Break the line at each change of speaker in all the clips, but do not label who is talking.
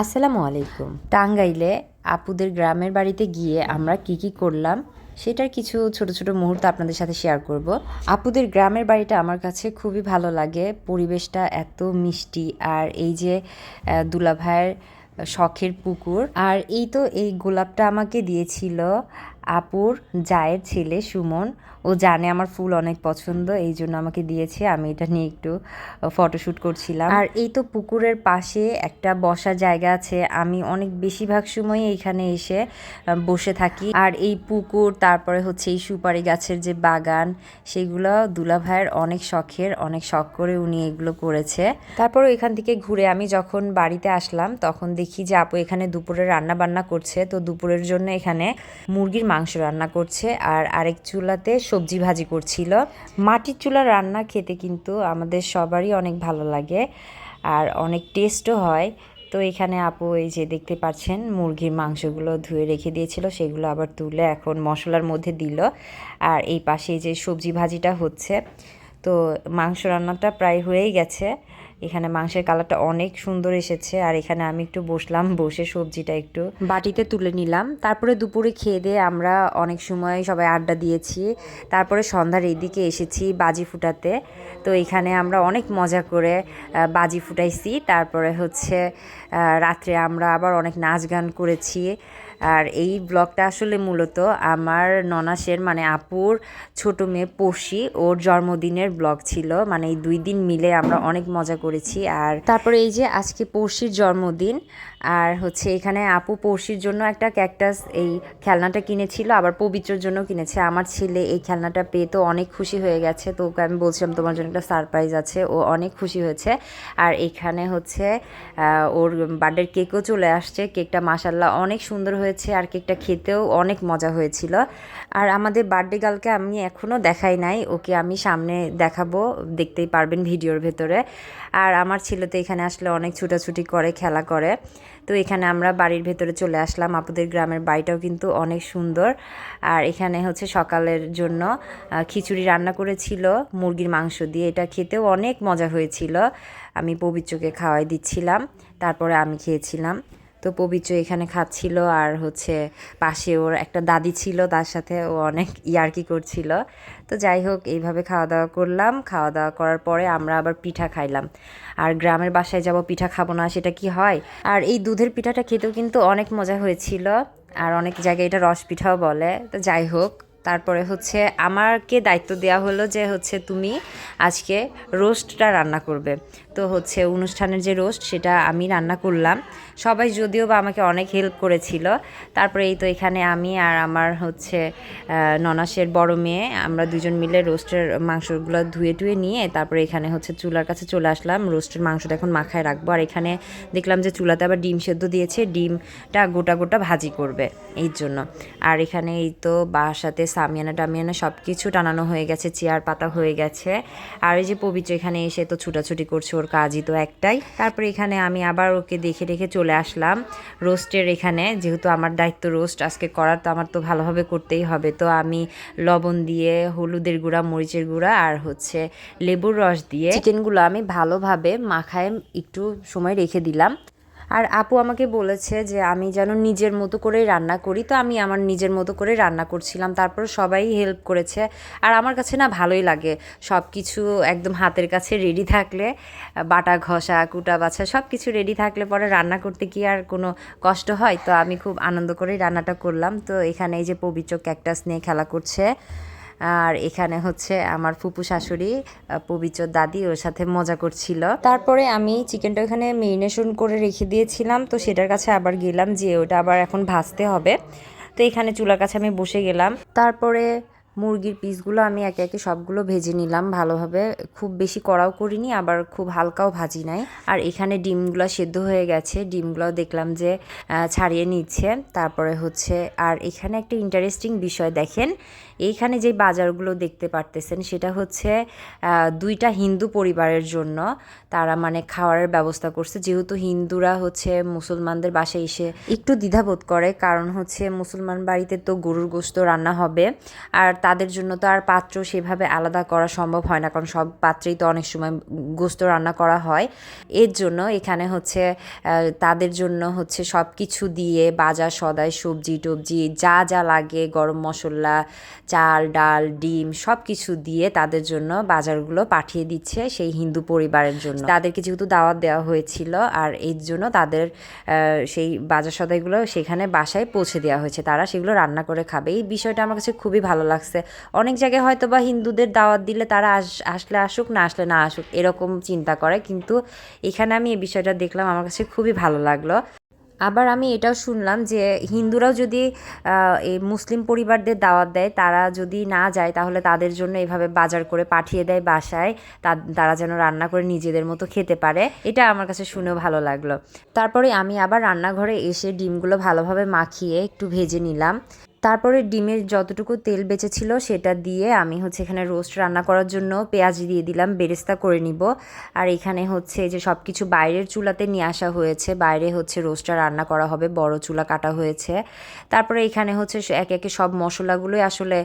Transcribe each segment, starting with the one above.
আসসালামু আলাইকুম। টাঙ্গাইলে আপুদের গ্রামের বাড়িতে গিয়ে আমরা কি কি করলাম, সেটার কিছু ছোট ছোট মুহূর্ত আপনাদের সাথে শেয়ার করব। আপুদের গ্রামের বাড়িটা আমার কাছে খুবই ভালো লাগে। পরিবেশটা এত মিষ্টি আর এই যে দুলাভাইয়ের শখের পুকুর। আর এই তো এই গোলাপটা আমাকে দিয়েছিল আপুর জায়ের ছেলে সুমন। ও জানে আমার ফুল অনেক পছন্দ, এই জন্য আমাকে দিয়েছে। আমি এটা নিয়ে একটু ফটোশ্যুট করছিলাম। আর এই তো পুকুরের পাশে একটা বসার জায়গা আছে। আমি অনেক বেশিরভাগ সময় এইখানে এসে বসে থাকি। আর এই পুকুর, তারপরে হচ্ছে এই সুপারি গাছের যে বাগান, সেগুলো দুলাভাইয়ের অনেক শখের, অনেক শখ করে উনি এগুলো করেছে। তারপরে এখান থেকে ঘুরে আমি যখন বাড়িতে আসলাম, তখন দেখি যে আপু এখানে দুপুরে রান্না বান্না করছে। তো দুপুরের জন্য এখানে মুরগির মাংস রান্না করছে আর আরেক চুলাতে সবজি ভাজি করছিল। মাটির চুলা রান্না খেতে কিন্তু আমাদের সবারই অনেক ভালো লাগে আর অনেক টেস্টও হয়। তো এখানে আপু এই যে দেখতে পাচ্ছেন, মুরগির মাংসগুলো ধুয়ে রেখে দিয়েছিল, সেগুলো আবার তুলে এখন মশলার মধ্যে দিল। আর এই পাশে যে সবজি ভাজিটা হচ্ছে, তো মাংস রান্নাটা প্রায় হয়েই গেছে। এখানে মাংসের কালারটা অনেক সুন্দর এসেছে। আর এখানে আমি একটু বসলাম, বসে সবজিটা একটু বাটিতে তুলে নিলাম। তারপরে দুপুরে খেয়ে দিয়ে আমরা অনেক সময় সবাই আড্ডা দিয়েছি। তারপরে সন্ধ্যার এইদিকে এসেছি বাজি ফুটাতে। তো এখানে আমরা অনেক মজা করে বাজি ফুটাইছি। তারপরে হচ্ছে রাত্রে আমরা আবার অনেক নাচ গান করেছি। আর এই ব্লগটা আসলে মূলত আমার ননাসের মানে আপুর ছোট মেয়ে পড়শি ওর জন্মদিনের ব্লগ ছিল। মানে এই দুই দিন মিলে আমরা অনেক মজা করেছি। আর তারপরে এই যে আজকে পড়শির জন্মদিন, আর হচ্ছে এখানে আপু পড়শির জন্য একটা ক্যাকটাস এই খেলনাটা কিনেছিল, আবার পবিত্রর জন্য কিনেছে। আমার ছেলে এই খেলনাটা পেয়ে তো অনেক খুশি হয়ে গেছে। তো ওকে আমি বলছিলাম, তোমার জন্য একটা সারপ্রাইজ আছে। ও অনেক খুশি হয়েছে। আর এখানে হচ্ছে ওর বার্থডের কেকও চলে আসছে। কেকটা মাসাল্লাহ অনেক সুন্দর হয়েছে আর কেকটা খেতেও অনেক মজা হয়েছিল। আর আমাদের বার্থডে গার্লকে আমি এখনও দেখাই নাই, ওকে আমি সামনে দেখাবো, দেখতেই পারবেন ভিডিওর ভেতরে। আর আমার ছেলে তো এখানে আসলে অনেক ছুটাছুটি করে, খেলা করে। তো এখানে আমরা বাড়ির ভেতরে চলে আসলাম, আপুদের গ্রামের বাড়িটাও কিন্তু অনেক সুন্দর। আর এখানে হচ্ছে সকালের জন্য খিচুড়ি রান্না করেছিল, মুরগির মাংস দিয়ে। এটা খেতেও অনেক মজা হয়েছিল। আমি পবিত্রকে খাওয়াই দিচ্ছিলাম, তারপরে আমি খেয়েছিলাম। তো পবিত্র এখানে খাচ্ছিল আর হচ্ছে পাশে ওর একটা দাদি ছিল, তার সাথে ও অনেক ইয়ার্কি করছিল। তো যাই হোক, এইভাবে খাওয়া দাওয়া করলাম। খাওয়া দাওয়া করার পরে আমরা আবার পিঠা খাইলাম। আর গ্রামের বাসায় যাব, পিঠা খাব না, সেটা কি হয়? আর এই দুধের পিঠাটা খেতেও কিন্তু অনেক মজা হয়েছিল। আর অনেক জায়গায় এটা রস পিঠাও বলে। তো যাই হোক, তারপরে হচ্ছে আমাকে দায়িত্ব দেওয়া হলো যে হচ্ছে তুমি আজকে রোস্টটা রান্না করবে। তো হচ্ছে অনুষ্ঠানের যে রোস্ট, সেটা আমি রান্না করলাম। সবাই যদিও বা আমাকে অনেক হেল্প করেছিল। তারপরে এই তো এখানে আমি আর আমার হচ্ছে ননাসের বড় মেয়ে, আমরা দুজন মিলে রোস্টের মাংসগুলো ধুয়ে টুয়ে নিয়ে তারপরে এখানে হচ্ছে চুলার কাছে চলে আসলাম। রোস্টের মাংসটা এখন মাখায় রাখব। আর এখানে দেখলাম যে চুলাতে আবার ডিম সেদ্ধ দিয়েছে। ডিমটা গোটা গোটা ভাজি করবে এই জন্য। আর এখানে এই তো বাসাতে সামিয়ানা, টামিয়ানা সব কিছু টানানো হয়ে গেছে, চেয়ার পাতা হয়ে গেছে। আর এই যে পবিত্র এখানে এসে তো ছুটাছুটি করছে ওর কাজই তো একটাই। তারপরে এখানে আমি আবার ওকে দেখে রেখে চলে আসলাম। রোস্টের এখানে, যেহেতু আমার দায়িত্ব রোস্ট, আজকে করার তো আমার তো ভালোভাবে করতেই হবে। তো আমি লবণ দিয়ে, হলুদের গুঁড়া, মরিচের গুঁড়া আর হচ্ছে লেবুর রস দিয়ে চিকেনগুলো আমি ভালোভাবে মাখায় একটু সময় রেখে দিলাম। আর আপু আমাকে বলেছে যে আমি যেন নিজের মতো করেই রান্না করি, তো আমি আমার নিজের মতো করে রান্না করছিলাম। তারপর সবাই হেল্প করেছে। আর আমার কাছে না ভালোই লাগে। সব কিছু একদম হাতের কাছে রেডি থাকলে, বাটা ঘষা, কুটা বাছা সব কিছু রেডি থাকলে পরে রান্না করতে কি আর কোনো কষ্ট হয়? তো আমি খুব আনন্দ করেই রান্নাটা করলাম। তো এখানে এই যে পবিত্র ক্যাকটাস নিয়ে খেলা করছে। আর এখানে হচ্ছে আমার ফুপু শাশুড়ি পবিত্র দাদি, ওর সাথে মজা করছিল। তারপরে আমি চিকেনটা ওখানে মেরিনেশন করে রেখে দিয়েছিলাম, তো সেটার কাছে আবার গেলাম যে ওটা আবার এখন ভাজতে হবে। তো এখানে চুলার কাছে আমি বসে গেলাম। তারপরে মুরগির পিসগুলো আমি একে একে সবগুলো ভেজে নিলাম ভালোভাবে। খুব বেশি কড়াও করিনি, আবার খুব হালকাও ভাজি নাই। আর এখানে ডিমগুলো সেদ্ধ হয়ে গেছে ডিমগুলো দেখলাম যে ছাড়িয়ে নিচ্ছে। তারপরে হচ্ছে, আর এখানে একটা ইন্টারেস্টিং বিষয় দেখেন, এইখানে যে বাজারগুলো দেখতে পারতেছেন সেটা হচ্ছে দুইটা হিন্দু পরিবারের জন্য তারা মানে খাওয়ারের ব্যবস্থা করছে। যেহেতু হিন্দুরা হচ্ছে মুসলমানদের বাসায় এসে একটু দ্বিধাবোধ করে, কারণ হচ্ছে মুসলমান বাড়িতে তো গরুর গোশত রান্না হবে। আর তাদের জন্য তো আর পাত্র সেভাবে আলাদা করা সম্ভব হয় না, কারণ সব পাত্রেই তো অনেক সময় গোস্ত রান্না করা হয়। এর জন্য এখানে হচ্ছে তাদের জন্য হচ্ছে সব কিছু দিয়ে বাজার সদাই সবজি টবজি যা যা লাগে, গরম মশলা, চাল, ডাল, ডিম সব কিছু দিয়ে তাদের জন্য বাজারগুলো পাঠিয়ে দিচ্ছে সেই হিন্দু পরিবারের জন্য। তাদেরকে যেহেতু দাওয়াত দেওয়া হয়েছিল আর এর জন্য তাদের সেই বাজার সদাইগুলো সেখানে বাসায় পৌঁছে দেওয়া হয়েছে, তারা সেগুলো রান্না করে খাবে। এই বিষয়টা আমার কাছে খুবই ভালো লাগছে। অনেক জায়গায় হয়তো বা হিন্দুদের দাওয়াত দিলে তারা আস, আসলে আসুক, না আসলে না আসুক, এরকম চিন্তা করে। কিন্তু এখানে আমি এই বিষয়টা দেখলাম, আমার কাছে খুবই ভালো লাগল। আবার আমি এটাও শুনলাম যে হিন্দুরাও যদি এই মুসলিম পরিবারদের দাওয়াত দেয়, তারা যদি না যায়, তাহলে তাদের জন্য এভাবে বাজার করে পাঠিয়ে দেয় বাসায়, তা- তারা যেন রান্না করে নিজেদের মতো খেতে পারে। এটা আমার কাছে শুনেও ভালো লাগল। তারপরে আমি আবার রান্নাঘরে এসে ডিমগুলো ভালোভাবে মাখিয়ে একটু ভেজে নিলাম। তারপরে ডিমের যতটুকু তেল বেঁচেছিল সেটা দিয়ে আমি হচ্ছে এখানে রোস্ট রান্না করার জন্য পেঁয়াজ দিয়ে দিলাম, বেরেস্তা করে নিব। আর এখানে হচ্ছে যে সব কিছু বাইরের চুলাতে নিয়ে আসা হয়েছে, বাইরে হচ্ছে রোস্টটা রান্না করা হবে, বড় চুলা কাটা হয়েছে। তারপরে এখানে হচ্ছে একে একে সব মশলাগুলোই আসলে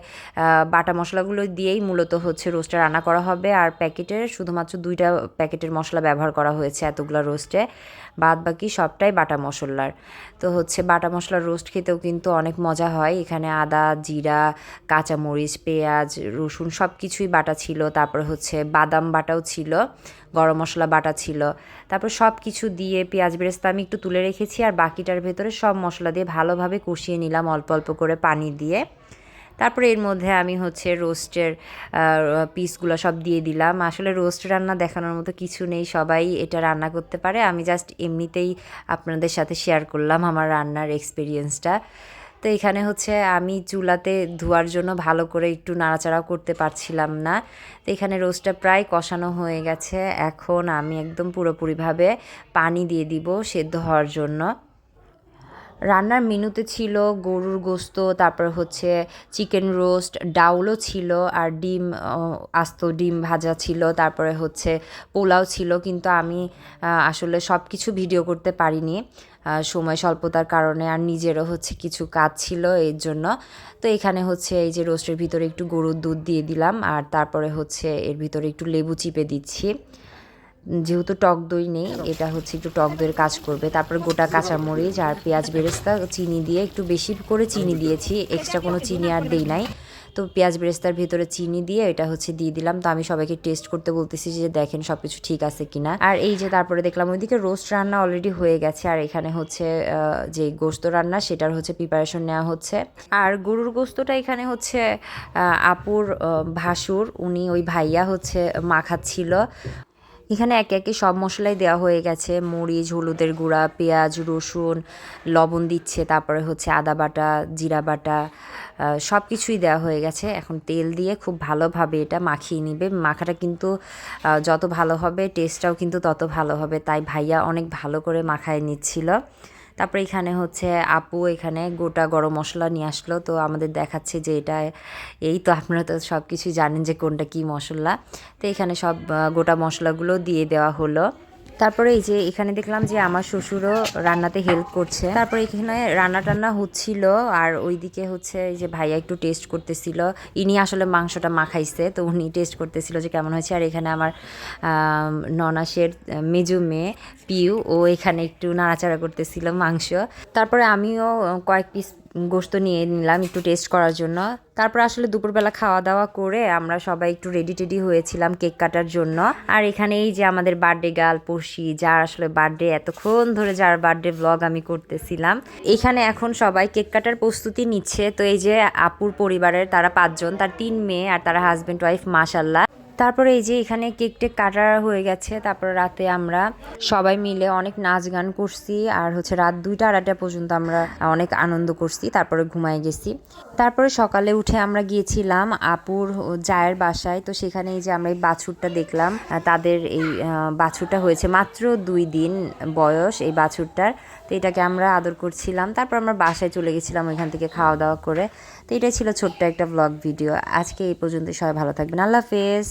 বাটা মশলাগুলো দিয়েই মূলত হচ্ছে রোস্টটা রান্না করা হবে। আর প্যাকেটের শুধুমাত্র দুইটা প্যাকেটের মশলা ব্যবহার করা হয়েছে এতগুলো রোস্টে। বাদ বাকি সবটাই বাটা মশলার। তো হচ্ছে বাটা মশলার রোস্ট খেতেও কিন্তু অনেক মজা হয়। এখানে আদা, জিরা, কাঁচামরিচ, পেঁয়াজ, রসুন সব কিছুই বাটা ছিল। তারপর হচ্ছে বাদাম বাটাও ছিল, গরম মশলা বাটা ছিল। তারপর সব কিছু দিয়ে পেঁয়াজ বেরেস্তা আমি একটু তুলে রেখেছি আর বাকিটার ভেতরে সব মশলা দিয়ে ভালোভাবে কষিয়ে নিলাম অল্প অল্প করে পানি দিয়ে। তারপরে এর মধ্যে আমি হচ্ছে রোস্টের পিসগুলো সব দিয়ে দিলাম। আসলে রোস্ট রান্না দেখানোর মতো কিছু নেই, সবাই এটা রান্না করতে পারে। আমি জাস্ট এমনিতেই আপনাদের সাথে শেয়ার করলাম আমার রান্নার এক্সপিরিয়েন্সটা তো এখানে হচ্ছে আমি চুলাতে ধোয়ার জন্য ভালো করে একটু নাড়াচাড়া করতে পারছিলাম না। তো এখানে রোস্টটা প্রায় কষানো হয়ে গেছে। এখন আমি একদম পুরোপুরিভাবে পানি দিয়ে দিব সেদ্ধ হওয়ার জন্য। রান্নার মেনুতে ছিল গরুর গোস্ত, তারপর হচ্ছে চিকেন রোস্ট, ডাউলও ছিল আর ডিম আস্ত ডিম ভাজা ছিল, তারপরে হচ্ছে পোলাও ছিল, কিন্তু আমি আসলে সব কিছু ভিডিও করতে পারিনি সময় স্বল্পতার কারণে আর নিজেরও হচ্ছে কিছু কাজ ছিল এর জন্য। তো এখানে হচ্ছে এই যে রোস্টের ভিতরে একটু গরুর দুধ দিয়ে দিলাম, আর তারপরে হচ্ছে এর ভিতরে একটু লেবু চিপে দিচ্ছি। যেহেতু টক দই নেই এটা হচ্ছে একটু টক দইয়ের কাজ করবে। তারপর গোটা কাঁচামরিচ আর পেঁয়াজ বেরেস্তা চিনি দিয়ে একটু বেশি করে চিনি দিয়েছি। এক্সট্রা কোনো চিনি আর দেই নাই। তো পেঁয়াজ বেরেস্তার ভিতরে চিনি দিয়ে এটা হচ্ছে দিয়ে দিলাম। তো আমি সবাইকে টেস্ট করতে বলতেছি যে দেখেন সব কিছু ঠিক আছে কিনা। আর এই যে তারপরে দেখলাম ওইদিকে রোস্ট রান্না অলরেডি হয়ে গেছে। আর এখানে হচ্ছে যে গোস্ত রান্না সেটার হচ্ছে প্রিপারেশন নেওয়া হচ্ছে। আর গরুর গোস্তটা এখানে হচ্ছে আপুর ভাসুর উনি ওই ভাইয়া হচ্ছে মাখাচ্ছিল। এখানে একে একে সব মশলাই দেওয়া হয়ে গেছে। মরিচ হলুদের গুঁড়া, পেঁয়াজ, রসুন, লবণ দিচ্ছে, তারপরে হচ্ছে আদা বাটা, জিরা বাটা সব কিছুই দেওয়া হয়ে গেছে। এখন তেল দিয়ে খুব ভালোভাবে এটা মাখিয়ে নিবে। মাখাটা কিন্তু যত ভালো হবে টেস্টটাও কিন্তু তত ভালো হবে। তাই ভাইয়া অনেক ভালো করে মাখায় নিচ্ছিল। তারপরে এখানে হচ্ছে আপু এখানে গোটা গরম মশলা নিয়ে আসলো। তো আমাদের দেখাচ্ছে যে এটা এই তো আপনারা তো সব কিছুই জানেন যে কোনটা কী মশলা। তো এখানে সব গোটা মশলাগুলো দিয়ে দেওয়া হলো। তারপরে এই যে এখানে দেখলাম যে আমার শ্বশুরও রান্নাতে হেল্প করছে। তারপরে এখানে রান্না টান্না হচ্ছিল আর ওইদিকে হচ্ছে এই যে ভাইয়া একটু টেস্ট করতেছিল। ইনি আসলে মাংসটা মাখাইছে, তো উনি টেস্ট করতেছিল যে কেমন হয়েছে। আর এখানে আমার ননাসের মেজু মেয়ে পিউ, ও এখানে একটু নাড়াচাড়া করতেছিল মাংস। তারপরে আমিও কয়েক পিস গোস্ত নিয়ে নিলাম একটু টেস্ট করার জন্য। তারপর আসলে দুপুরবেলা খাওয়া দাওয়া করে আমরা সবাই একটু রেডি টেডি হয়েছিলাম কেক কাটার জন্য। আর এখানে এই যে আমাদের বার্থডে গার্ল পড়শি যার আসলে বার্থডে এতক্ষণ ধরে যার বার্থডে ব্লগ আমি করতেছিলাম, এখানে এখন সবাই কেক কাটার প্রস্তুতি নিচ্ছে। তো এই যে আপুর পরিবারের তারা পাঁচজন, তার তিন মেয়ে আর তারা হাজব্যান্ড ওয়াইফ মাসাল্লাহ তারপরে এই যে এখানে কেক টেক কাটা হয়ে গেছে, তারপরে রাতে আমরা সবাই মিলে অনেক নাচ গান করছি, আর হচ্ছে রাত দুইটা আড়াইটা পর্যন্ত আমরা অনেক আনন্দ করছি, তারপরে ঘুমায় গেছি। তারপরে সকালে উঠে আমরা গিয়েছিলাম আপুর জায়ের বাসায়। তো সেখানে যে আমরা এই বাছুরটা দেখলাম তাদের এই বাছুরটা হয়েছে মাত্র দুই দিন বয়স এই বাছুরটার। তো এটাকে আমরা আদর করছিলাম। তারপর আমরা বাসায় চলে গেছিলাম ওইখান থেকে খাওয়া দাওয়া করে। তো এটাই ছিল ছোট্ট একটা ব্লগ ভিডিও আজকে এই পর্যন্ত সবাই ভালো থাকবেন। আল্লাহ হাফেজ।